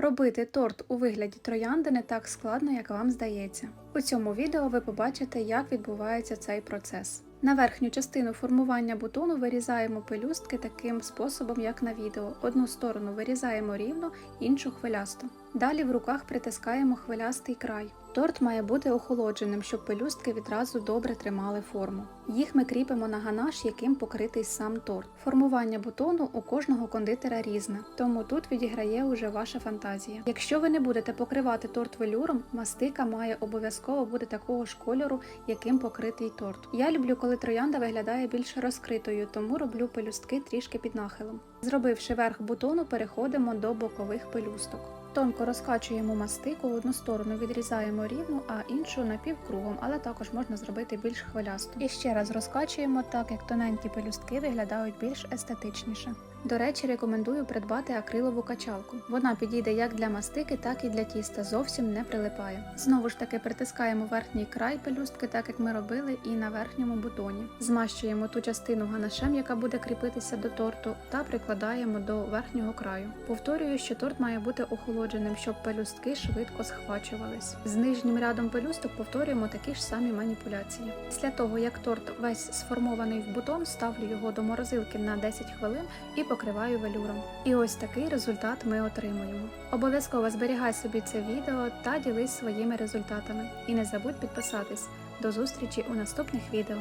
Робити торт у вигляді троянди не так складно, як вам здається. У цьому відео ви побачите, як відбувається цей процес. На верхню частину формування бутону вирізаємо пелюстки таким способом, як на відео. Одну сторону вирізаємо рівно, іншу хвилясто. Далі в руках притискаємо хвилястий край. Торт має бути охолодженим, щоб пелюстки відразу добре тримали форму. Їх ми кріпимо на ганаш, яким покритий сам торт. Формування бутону у кожного кондитера різне, тому тут відіграє уже ваша фантазія. Якщо ви не будете покривати торт велюром, мастика має обов'язково бути такого ж кольору, яким покритий торт. Я люблю, коли троянда виглядає більш розкритою, тому роблю пелюстки трішки під нахилом. Зробивши верх бутону, переходимо до бокових пелюсток. Тонко розкачуємо мастику, одну сторону відрізаємо рівно, а іншу напівкругом, але також можна зробити більш хвилясто. І ще раз розкачуємо, так як тоненькі пелюстки виглядають більш естетичніше. До речі, рекомендую придбати акрилову качалку. Вона підійде як для мастики, так і для тіста, зовсім не прилипає. Знову ж таки притискаємо верхній край пелюстки, так як ми робили і на верхньому бутоні. Змащуємо ту частину ганашем, яка буде кріпитися до торту, та прикладаємо до верхнього краю. Повторюю, що торт має бути охолодженим, щоб пелюстки швидко схвачувались. З нижнім рядом пелюсток повторюємо такі ж самі маніпуляції. Після того, як торт весь сформований в бутон, ставлю його до морозилки на 10 хвилин і покриваю велюром. І ось такий результат ми отримуємо. Обов'язково зберігай собі це відео та ділись своїми результатами. І не забудь підписатись. До зустрічі у наступних відео.